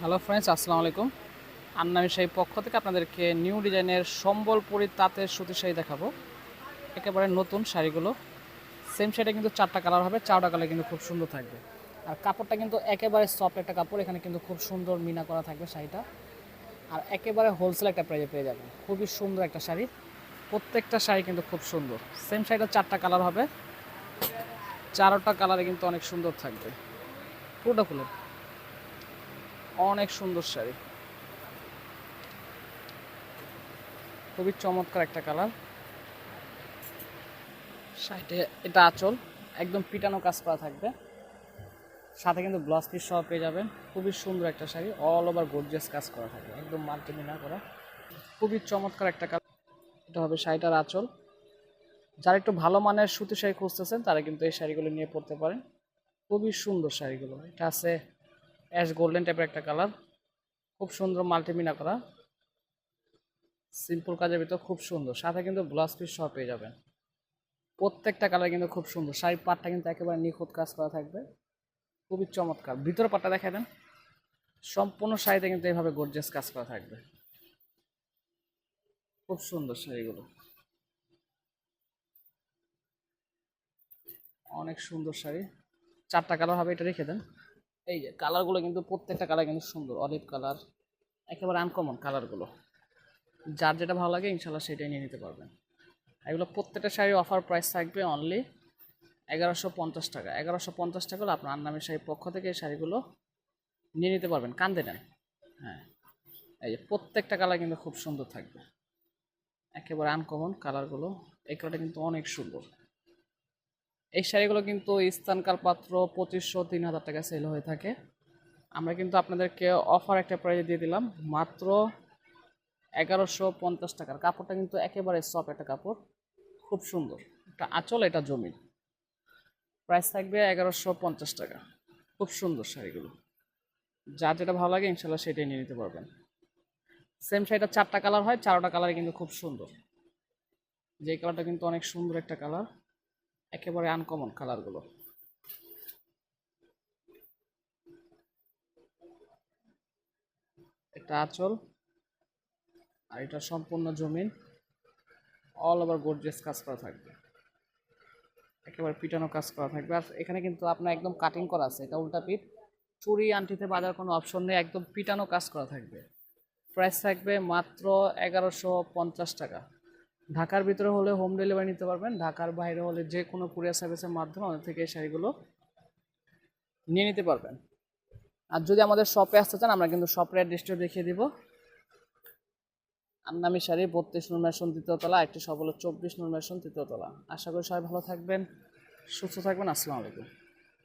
Hello friends আসসালামু আলাইকুম। আন্নামি শাহী পক্ষ থেকে আপনাদেরকে নিউ ডিজাইনের সম্বলপুরি তাঁতের সুতির শাড়ি দেখাবো। একেবারে নতুন শাড়িগুলো। সেম শাড়িটা কিন্তু চারটা কালার হবে, চারটা কালার কিন্তু খুব সুন্দর থাকবে। আর কাপড়টা কিন্তু একেবারে সফট একটা কাপড়, এখানে কিন্তু খুব সুন্দর মিনা করা থাকবে শাড়িটা। আর একেবারে হোলসেল একটা প্রাইজে পেয়ে যাবেন। খুবই সুন্দর একটা শাড়ি। প্রত্যেকটা শাড়ি কিন্তু খুব সুন্দর। সেম শাড়িটা চারটা কালার হবে। চারোটা কালারে কিন্তু অনেক সুন্দর থাকবে। পুরোটা খুলে। অনেক সুন্দর শাড়ি। খুবই চমৎকার একটা কালার। শাড়িতে এটা আঁচল, একদম পিটানো কাজ করা থাকবে। সাথে কিন্তু ব্লাউজ পিস সহ পেয়ে যাবেন। খুবই সুন্দর একটা শাড়ি অল ওভার গর্জিয়াস কাজ করা থাকবে, একদম মাল্টিমিনা করা। খুবই চমৎকার একটা কালার। এটা হবে শাড়িটার আঁচল। যারা একটু ভালো মানের সুতি শাড়ি খুঁজতেছেন, তারা কিন্তু এই শাড়িগুলো নিয়ে পড়তে পারেন। খুবই সুন্দর শাড়িগুলো। এটা আছে অ্যাশ গোল্ডেন টাইপের একটা কালার। খুব সুন্দর মাল্টিমিনা করা। সিম্পল কাজের ভিতর খুব সুন্দর। সাথে কিন্তু ব্লাউজ পিস সহ পেয়ে যাবেন। প্রত্যেকটা কালার কিন্তু খুব সুন্দর। শাড়ির পাটটা কিন্তু একেবারে নিখুঁত কাজ করা থাকবে। খুবই চমৎকার। ভিতর পাটটা দেখা দেন। সম্পূর্ণ শাড়িতে কিন্তু এইভাবে গর্জিয়াস কাজ করা থাকবে। খুব সুন্দর শাড়িগুলো। অনেক সুন্দর শাড়ি। চারটা কালার হবে, এটা রেখে দেন। এই যে কালারগুলো কিন্তু প্রত্যেকটা কালার কিন্তু সুন্দর অলিভ কালার একেবারে আনকমন কালারগুলো যার যেটা ভালো লাগে ইনশাল্লাহ সেটাই নিয়ে নিতে পারবেন। এগুলো প্রত্যেকটা শাড়ির অফার প্রাইস থাকবে অনলি এগারোশো পঞ্চাশ টাকা। এগারোশো পঞ্চাশ টাকা হলে আপনার আন্নামি শাড়ির পক্ষ থেকে এই শাড়িগুলো নিয়ে নিতে পারবেন। কান্দে নেন। হ্যাঁ। এই যে প্রত্যেকটা কালার কিন্তু খুব সুন্দর থাকবে। একেবারে আনকমন কালারগুলো এই কালারটা কিন্তু অনেক সুন্দর। এই শাড়িগুলো কিন্তু স্থানকাল পাত্র পঁচিশশো তিন হাজার টাকা সেল হয়ে থাকে। আমরা কিন্তু আপনাদেরকে অফার একটা প্রাইজে দিয়ে দিলাম, মাত্র এগারোশো পঞ্চাশ টাকার। কাপড়টা কিন্তু একেবারে সফট একটা কাপড়, খুব সুন্দর। এটা আঁচল, এটা জমি। প্রাইস থাকবে এগারোশো পঞ্চাশ টাকা। খুব সুন্দর শাড়িগুলো। যার যেটা ভালো লাগে, ইনশাল্লাহ সেটাই নিয়ে নিতে পারবেন। সেম শাড়িটা চারটা কালার হয়, চারোটা কালার কিন্তু খুব সুন্দর। যে কালারটা কিন্তু অনেক সুন্দর একটা কালার একেবারে আনকমন কালারগুলো এটা আঁচল, আর এটা সম্পূর্ণ জমিন। অল ওভার গোর্জিয়াস কাজ করা থাকবে। একেবারে পিটানো কাজ করা থাকবে। আর এখানে কিন্তু আপনার একদম কাটিং করা আছে, এটা উল্টা পিঠ। চুরি আন্টিতে বাজার কোনো অপশন নেই, একদম পিটানো কাজ করা থাকবে। প্রাইস থাকবে মাত্র এগারোশো পঞ্চাশ টাকা। ঢাকার ভিতরে হলে হোম ডেলিভারি নিতে পারবেন, ঢাকার বাইরে হলে যে কোনো কুরিয়ার সার্ভিসের মাধ্যমে আমাদের থেকে এই শাড়িগুলো নিয়ে নিতে পারবেন। আর যদি আমাদের শপে আসতে চান, আমরা কিন্তু শপের অ্যাড্রেসটা দেখিয়ে দিব। আন্নামি শাড়ি, বত্রিশ নুন মেশন তৃতীয়তলা একটি সব হলো চব্বিশ নুন মেশন তৃতীয়তলা আশা করি সবাই ভালো থাকবেন, সুস্থ থাকবেন, আসসালামু আলাইকুম।